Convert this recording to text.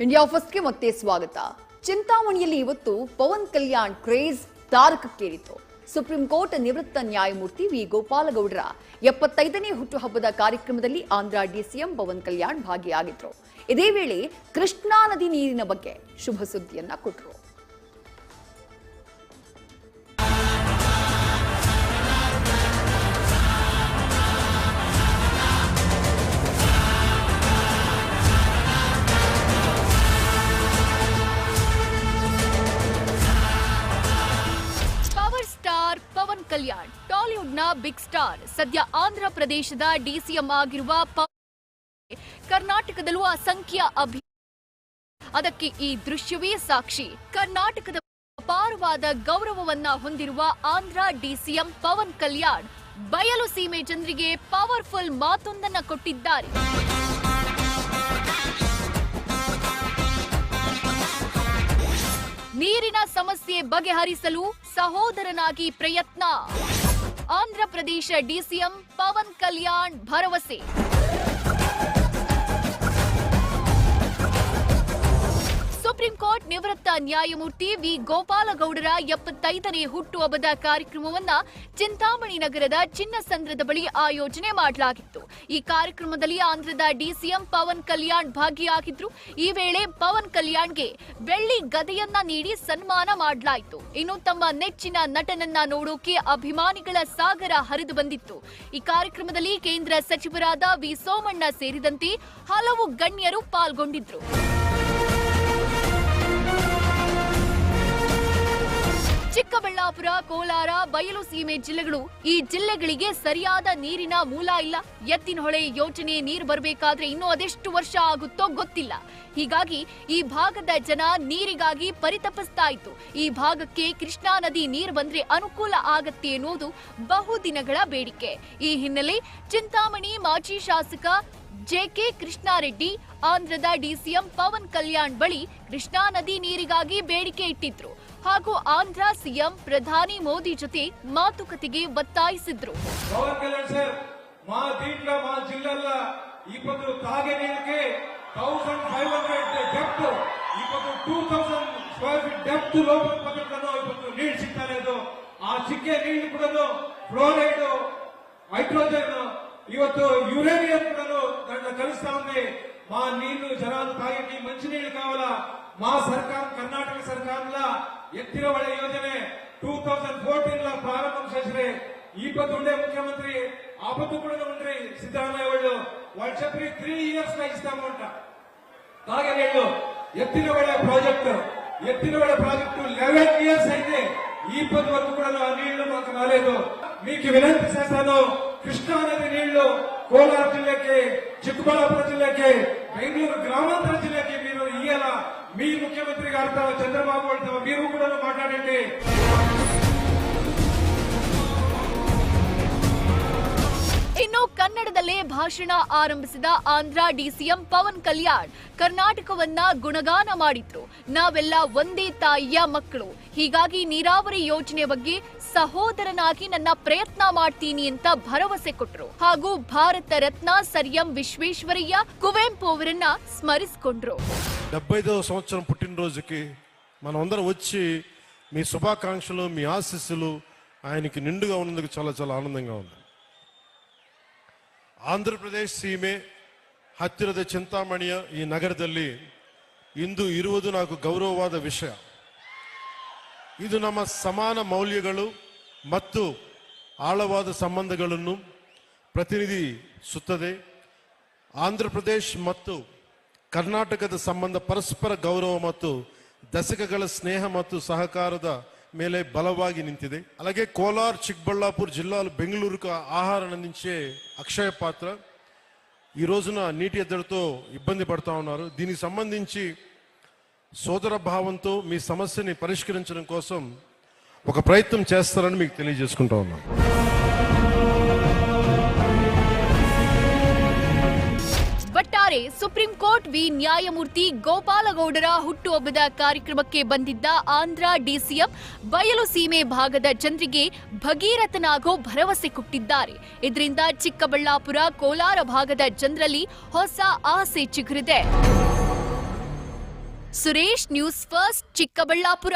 India ಫಸ್ಟ್ಗೆ ಮತ್ತೆ ಸ್ವಾಗತ. ಚಿಂತಾಮಣಿಯಲ್ಲಿ ಇವತ್ತು ಪವನ್ ಕಲ್ಯಾಣ್ ಕ್ರೇಜ್ ತಾರಕಕ್ಕೇರಿತು ಸುಪ್ರೀಂ ಕೋರ್ಟ್ ನಿವೃತ್ತ ನ್ಯಾಯಮೂರ್ತಿ ವಿ. ಗೋಪಾಲಗೌಡರ ಎಪ್ಪತ್ತೈದನೇ ಹುಟ್ಟುಹಬ್ಬದ ಕಾರ್ಯಕ್ರಮದಲ್ಲಿ ಆಂಧ್ರ ಡಿಸಿಎಂ ಪವನ್ ಕಲ್ಯಾಣ್ ಭಾಗಿಯಾಗಿದ್ರು. ಇದೇ ವೇಳೆ ಕೃಷ್ಣಾ ನದಿ ನೀರಿನ ಬಗ್ಗೆ ಶುಭ ಸುದ್ದಿಯನ್ನ ಕೊಟ್ಟರು ಟಾಲಿವುಡ್ನ ಬಿಗ್ ಸ್ಟಾರ್, ಸದ್ಯ ಆಂಧ್ರ ಪ್ರದೇಶದ ಡಿಸಿಎಂ ಆಗಿರುವ ಕರ್ನಾಟಕದಲ್ಲೂ ಅಸಂಖ್ಯ ಅಭಿ ಅದಕ್ಕೆ ಈ ದೃಶ್ಯವೇ ಸಾಕ್ಷಿ. ಕರ್ನಾಟಕದ ಅಪಾರವಾದ ಗೌರವವನ್ನ ಹೊಂದಿರುವ ಆಂಧ್ರ ಡಿಸಿಎಂ ಪವನ್ ಕಲ್ಯಾಣ್ ಬಯಲು ಸೀಮೆ ಜನರಿಗೆ ಪವರ್ಫುಲ್ ಮಾತೊಂದನ್ನ ಕೊಟ್ಟಿದ್ದಾರೆ. ನೀರಿನ ಸಮಸ್ಯೆ ಬಗೆಹರಿಸಲು ಸಹೋದರನಾಗಿ ಪ್ರಯತ್ನ ಆಂಧ್ರ ಪ್ರದೇಶ ಡಿಸಿಎಂ ಪವನ್ ಕಲ್ಯಾಣ್ ಭರವಸೆ ಸುಪ್ರೀಂ ಕೋರ್ಟ್ ನಿವೃತ್ತ ನ್ಯಾಯಮೂರ್ತಿ ವಿ. ಗೋಪಾಲಗೌಡರ ಎಪ್ಪತ್ತೈದನೇ ಹುಟ್ಟುಹಬ್ಬದ ಕಾರ್ಯಕ್ರಮವನ್ನ ಚಿಂತಾಮಣಿ ನಗರದ ಚಿನ್ನಸಂದ್ರದ ಬಳಿ ಆಯೋಜನೆ ಮಾಡಲಾಗಿತ್ತು. ಈ ಕಾರ್ಯಕ್ರಮದಲ್ಲಿ ಆಂಧ್ರದ ಡಿಸಿಎಂ ಪವನ್ ಕಲ್ಯಾಣ್ ಭಾಗಿಯಾಗಿದ್ರು. ಈ ವೇಳೆ ಪವನ್ ಕಲ್ಯಾಣ್ಗೆ ಬೆಳ್ಳಿ ಗದೆಯನ್ನ ನೀಡಿ ಸನ್ಮಾನ ಮಾಡಲಾಯಿತು. ಇನ್ನು ತಮ್ಮ ನೆಚ್ಚಿನ ನಟನನ್ನ ನೋಡೋಕೆ ಅಭಿಮಾನಿಗಳ ಸಾಗರ ಹರಿದು ಬಂದಿತ್ತು. ಈ ಕಾರ್ಯಕ್ರಮದಲ್ಲಿ ಕೇಂದ್ರ ಸಚಿವರಾದ ವಿ. ಸೋಮಣ್ಣ ಸೇರಿದಂತೆ ಹಲವು ಗಣ್ಯರು ಪಾಲ್ಗೊಂಡಿದ್ರು. ಚಿಕ್ಕಬಳ್ಳಾಪುರ, ಕೋಲಾರ, ಬಯಲು ಸೀಮೆ ಜಿಲ್ಲೆಗಳು ಈ ಜಿಲ್ಲೆಗಳಿಗೆ ಸರಿಯಾದ ನೀರಿನ ಮೂಲ ಇಲ್ಲ. ಎತ್ತಿನಹೊಳೆ ಯೋಜನೆ ನೀರು ಬರಬೇಕಾದ್ರೆ ಇನ್ನೂ ಅದೆಷ್ಟು ವರ್ಷ ಆಗುತ್ತೋ ಗೊತ್ತಿಲ್ಲ. ಹೀಗಾಗಿ ಈ ಭಾಗದ ಜನ ನೀರಿಗಾಗಿ ಪರಿತಪಿಸ್ತಾ ಇತ್ತು. ಈ ಭಾಗಕ್ಕೆ ಕೃಷ್ಣಾ ನದಿ ನೀರು ಬಂದ್ರೆ ಅನುಕೂಲ ಆಗತ್ತೆ ಎನ್ನುವುದು ಬಹುದಿನಗಳ ಬೇಡಿಕೆ. ಈ ಹಿನ್ನೆಲೆ ಚಿಂತಾಮಣಿ ಮಾಜಿ ಶಾಸಕ ಜೆಕೆ ಕೃಷ್ಣಾರೆಡ್ಡಿ, ಆಂಧ್ರದ ಡಿಸಿಎಂ ಪವನ್ ಕಲ್ಯಾಣ್ ಬಳಿ ಕೃಷ್ಣಾ ನದಿ ನೀರಿಗಾಗಿ ಬೇಡಿಕೆ ಇಟ್ಟಿದ್ರು. ಹಾಗೂ ಆಂಧ್ರ ಸಿಎಂ ಪ್ರಧಾನಿ ಮೋದಿ ಜೊತೆ ಮಾತುಕತೆಗೆ ಒತ್ತಾಯಿಸಿದ್ರು. ಆ ಸಿಕ್ಕೆ ನೀರು ಕೂಡ ಫ್ಲೋರೈಡ್ ಹೈಡ್ರೋಜನ್ ಇವತ್ತು ಯುರೇನಿಯಂ ಕೂಡ ನನ್ನ ಕಲಿಸ್ತಾ ಮಾ ನೀರು నీళ్లు జనాలు తాగేటి ನೀರು కావాలా ಮಾ ಸರ್ಕಾರ, ಕರ್ನಾಟಕ సర్కార్లా ఎత్తిన ಒಳ್ಳೆ ಯೋಜನೆ ಟೂ ತೌಸಂಡ್ ಫೋರ್ಟೀನ್ లో ప్రారంభం చేసిరే ఈ పొద్దు ఉండే ముఖ్యమంత్రి ఆ పొద్దు కూడా ఉండ్రి సిద్ధరామయ్య వాళ్ళు వాళ్ళు చెప్పి త్రీ ఇయర్స్ లో ఇస్తామంట తాగే నీళ్లు ఎత్తిన ಒಳ್ಳೆ ప్రాజెక్ట్ ఎత్తిన ಒಳ್ಳೆ ప్రాజెక్టు లెవెన్ ఇయర్స్ అయితే ఈ పొద్దు వరకు కూడా ఆ నీళ్లు మాకు రాలేదు మీకు వినంతి చేస్తాను కృష్ణా నది నీళ్లు ಕೋಲಾರ ಜಿಲ್ಲೆಗೆ ಚಿಕ್ಕಬಳ್ಳಾಪುರ ಜಿಲ್ಲೆಗೆ బెంగళూరు ಗ್ರಾಮಾಂತರ ಜಿಲ್ಲೆಗೆ మీరు ఇయ్యాల మీ ముఖ్యమంత్రి గారితో చంద్రబాబు గారితో మీరు కూడా మాట్లాడండి. ಕನ್ನಡದಲ್ಲೇ ಭಾಷಣ ಆರಂಭಿಸಿದ ಆಂಧ್ರ ಡಿಸಿಎಂ ಪವನ್ ಕಲ್ಯಾಣ್ ಕರ್ನಾಟಕವನ್ನ ಗುಣಗಾನ ಮಾಡಿದ್ರು ನಾವೆಲ್ಲ ಒಂದೇ ತಾಯಿಯ ಮಕ್ಕಳು ಹೀಗಾಗಿ ನೀರಾವರಿ ಯೋಜನೆ ಬಗ್ಗೆ ಸಹೋದರನಾಗಿ ನನ್ನ ಪ್ರಯತ್ನ ಮಾಡ್ತೀನಿ ಅಂತ ಭರವಸೆ ಕೊಟ್ರು ಹಾಗೂ ಭಾರತ ರತ್ನ ಸರ್ ಎಂ ವಿಶ್ವೇಶ್ವರಯ್ಯ కువెంపు ಅವರನ್ನ ಸ್ಮರಿಸಿಕೊಂಡ್ರು డెబ్బైదవ సంవత్సరం పుట్టినరోజుకి మనం అందరం వచ్చి మీ శుభాకాంక్షలు మీ ఆశీస్సులు ఆయనకి నిండుగా ఉన్నందుకు చాలా చాలా ఆనందంగా ఉంది ಆಂಧ್ರಪ್ರದೇಶ ಸೀಮೆ ಹತ್ತಿರದ ಚಿಂತಾಮಣಿಯ ಈ ನಗರದಲ್ಲಿ ಇಂದು ಇರುವುದು నాకు ಗೌರವವಾದ ವಿಷಯ. ಇದು ನಮ್ಮ ಸಮಾನ ಮೌಲ್ಯಗಳು ಮತ್ತು ಆಳವಾದ ಸಂಬಂಧಗಳನ್ನು ಪ್ರತಿನಿಧಿಸುತ್ತದೆ ಆಂಧ್ರಪ್ರದೇಶ್ ಮತ್ತು ಕರ್ನಾಟಕದ ಸಂಬಂಧ ಪರಸ್ಪರ ಗೌರವ ಮತ್ತು ದಶಕಗಳ ಸ್ನೇಹ ಮತ್ತು ಸಹಕಾರದ మేలే బలవాగి ನಿಂತಿದೆ అలాగే కోలార్ చిక్బళ్ళాపూర్ జిల్లాలు బెంగళూరుకు ఆహారం అందించే అక్షయ పాత్ర ఈ రోజున నీటి ఎద్దడితో ఇబ్బంది పడతా ఉన్నారు. దీనికి సంబంధించి సోదర భావంతో మీ సమస్యని పరిష్కరించడం కోసం ఒక ప్రయత్నం చేస్తారని మీకు తెలియజేసుకుంటా ఉన్నాను. ಸುಪ್ರೀಂ ಕೋರ್ಟ್ ವಿ ನ್ಯಾಯಮೂರ್ತಿ ಗೋಪಾಲಗೌಡರ ಹುಟ್ಟುಹಬ್ಬದ ಕಾರ್ಯಕ್ರಮಕ್ಕೆ ಬಂದಿದ್ದ ಆಂಧ್ರ ಡಿಸಿಎಂ ಬಯಲು ಸೀಮೆ ಭಾಗದ ಜನರಿಗೆ ಭಗೀರಥನಾಗೋ ಭರವಸೆ ಕೊಟ್ಟಿದ್ದಾರೆ. ಇದರಿಂದ ಚಿಕ್ಕಬಳ್ಳಾಪುರ ಕೋಲಾರ ಭಾಗದ ಜನರಲ್ಲಿ ಹೊಸ ಆಸೆ ಚಿಗುರಿದೆ. Suresh news first Chikkaballapur.